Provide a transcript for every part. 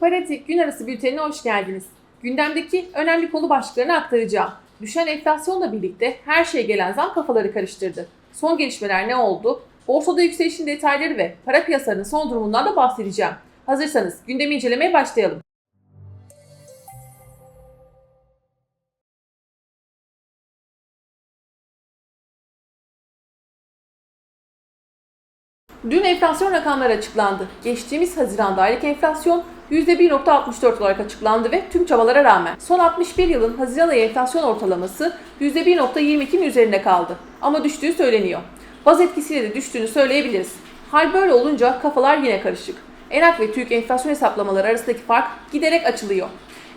Paratik gün arası bültenine hoş geldiniz. Gündemdeki önemli konu başlıklarını aktaracağım. Düşen enflasyonla birlikte her şeye gelen zam kafaları karıştırdı. Son gelişmeler ne oldu? Borsada yükselişin detayları ve para piyasalarının son durumundan da bahsedeceğim. Hazırsanız gündemi incelemeye başlayalım. Dün enflasyon rakamları açıklandı. Geçtiğimiz Haziran'da aylık enflasyon %1.64 olarak açıklandı ve tüm çabalara rağmen son 61 yılın Haziran ayı enflasyon ortalaması %1.22'nin üzerinde kaldı. Ama düştüğü söyleniyor. Baz etkisiyle de düştüğünü söyleyebiliriz. Hal böyle olunca kafalar yine karışık. ENAK ve TÜİK enflasyon hesaplamaları arasındaki fark giderek açılıyor.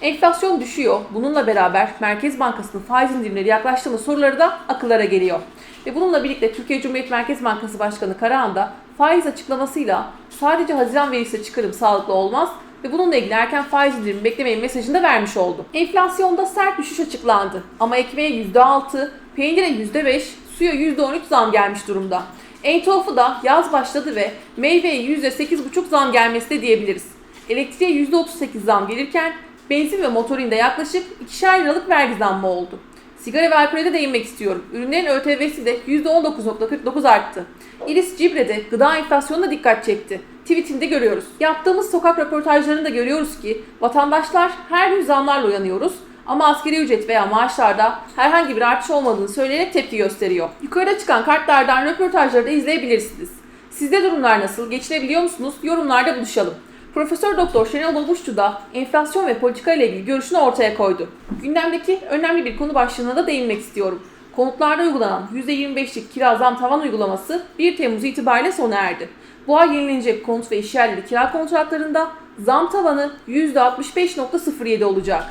Enflasyon düşüyor. Bununla beraber Merkez Bankası'nın faiz indirimleri yaklaştı mı soruları da akıllara geliyor. Ve bununla birlikte Türkiye Cumhuriyet Merkez Bankası Başkanı Karahan da faiz açıklamasıyla sadece Haziran verisi çıkarım sağlıklı olmaz ve bununla ilgili erken faiz indirimi beklemeyin mesajını da vermiş oldu. Enflasyonda sert düşüş açıklandı ama ekmeğe %6, peynire %5, suya %13 zam gelmiş durumda. En tuhafı da yaz başladı ve meyveye %8,5 zam gelmesi de diyebiliriz. Elektriğe %38 zam gelirken benzin ve motorinde yaklaşık 2'şer liralık vergi zammı oldu. Sigara ve alkole de değinmek istiyorum. Ürünlerin ÖTV'si de %19.49 arttı. İris Cibre'de gıda enflasyonuna dikkat çekti. Tweetinde görüyoruz. Yaptığımız sokak röportajlarında görüyoruz ki vatandaşlar her gün zamlarla uyanıyoruz ama askeri ücret veya maaşlarda herhangi bir artış olmadığını söyleyerek tepki gösteriyor. Yukarıda çıkan kartlardan röportajları da izleyebilirsiniz. Sizde durumlar nasıl? Geçinebiliyor musunuz? Yorumlarda buluşalım. Profesör Doktor Şenol Babuşçu da enflasyon ve politika ile ilgili görüşünü ortaya koydu. Gündemdeki önemli bir konu başlığına da değinmek istiyorum. Konutlarda uygulanan %25'lik kira zam tavan uygulaması 1 Temmuz itibariyle sona erdi. Bu ay yenilenecek konut ve işyerleri kira kontratlarında zam tavanı %65.07 olacak.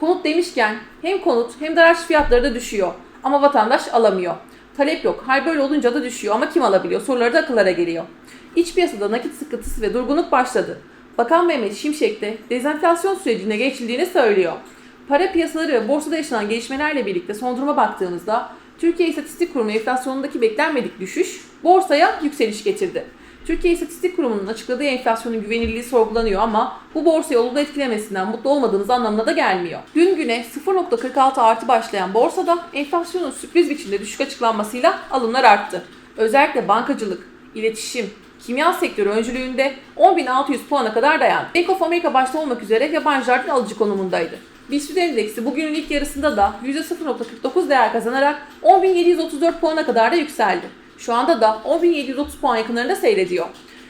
Konut demişken hem konut hem de araç fiyatları da düşüyor ama vatandaş alamıyor. Talep yok. Hal böyle olunca da düşüyor ama kim alabiliyor? Soruları da akıllara geliyor. İç piyasada nakit sıkıntısı ve durgunluk başladı. Bakan Mehmet Şimşek de dezenflasyon sürecine geçildiğini söylüyor. Para piyasaları ve borsada yaşanan gelişmelerle birlikte son duruma baktığımızda Türkiye İstatistik Kurumu enflasyonundaki beklenmedik düşüş borsaya yükseliş getirdi. Türkiye İstatistik Kurumu'nun açıkladığı enflasyonun güvenilirliği sorgulanıyor ama bu borsayı olumlu etkilemesinden mutlu olmadığımız anlamına da gelmiyor. Dün güne 0.46 artı başlayan borsada enflasyonun sürpriz biçimde düşük açıklanmasıyla alımlar arttı. Özellikle bankacılık, iletişim, kimya sektörü öncülüğünde 10.600 puana kadar dayandı. Bank of America başta olmak üzere yabancılardan alıcı konumundaydı. BIST endeksi bugünün ilk yarısında da %0.49 değer kazanarak 10.734 puana kadar da yükseldi. Şu anda da 10.730 puan yakınlarında seyrediyor.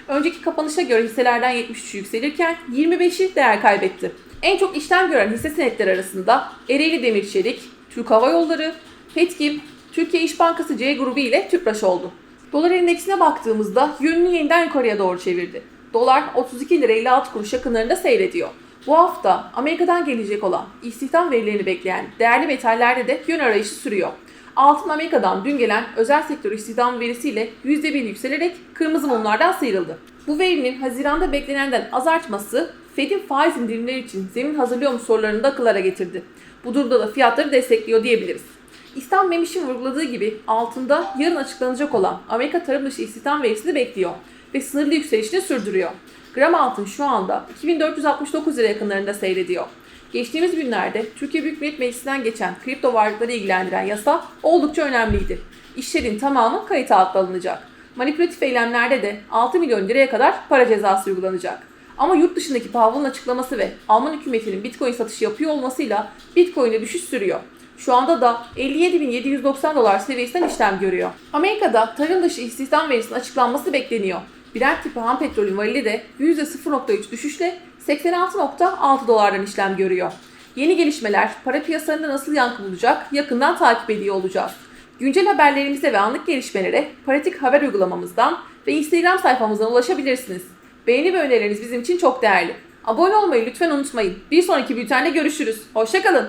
Önceki kapanışa göre hisselerden 73 yükselirken 25'i değer kaybetti. En çok işlem gören hisse senetleri arasında Ereğli Demir Çelik, Türk Hava Yolları, Petkim, Türkiye İş Bankası C grubu ile Tüpraş oldu. Dolar endeksine baktığımızda yönünü yeniden yukarıya doğru çevirdi. Dolar 32 lira 56 kuruş yakınlarında seyrediyor. Bu hafta Amerika'dan gelecek olan istihdam verilerini bekleyen değerli metallerde de yön arayışı sürüyor. Altın Amerika'dan dün gelen özel sektör istihdam verisiyle %1 yükselerek kırmızı mumlardan sıyrıldı. Bu verinin Haziran'da beklenenden az artması Fed'in faiz indirimleri için zemin hazırlıyor mu sorularını da akıllara getirdi. Bu durumda da fiyatları destekliyor diyebiliriz. İslam Memiş'in vurguladığı gibi altında yarın açıklanacak olan Amerika tarım dışı istihdam verisini bekliyor ve sınırlı yükselişini sürdürüyor. Gram altın şu anda 2469 lira yakınlarında seyrediyor. Geçtiğimiz günlerde Türkiye Büyük Millet Meclisi'nden geçen kripto varlıkları ilgilendiren yasa oldukça önemliydi. İşlerin tamamı kayıt altına alınacak. Manipülatif eylemlerde de 6 milyon liraya kadar para cezası uygulanacak. Ama yurt dışındaki Powell'ın açıklaması ve Alman hükümetinin Bitcoin satışı yapıyor olmasıyla Bitcoin'e düşüş sürüyor. Şu anda da 57.790 dolar seviyesinden işlem görüyor. Amerika'da tarım dışı istihdam verisinin açıklanması bekleniyor. Brent tipi ham petrolün varili de %0.3 düşüşle 86.6 dolardan işlem görüyor. Yeni gelişmeler para piyasalarında nasıl yankı bulacak yakından takip ediyor olacağız. Güncel haberlerimize ve anlık gelişmelere pratik haber uygulamamızdan ve Instagram sayfamızdan ulaşabilirsiniz. Beğeni ve önerileriniz bizim için çok değerli. Abone olmayı lütfen unutmayın. Bir sonraki bültende görüşürüz. Hoşçakalın.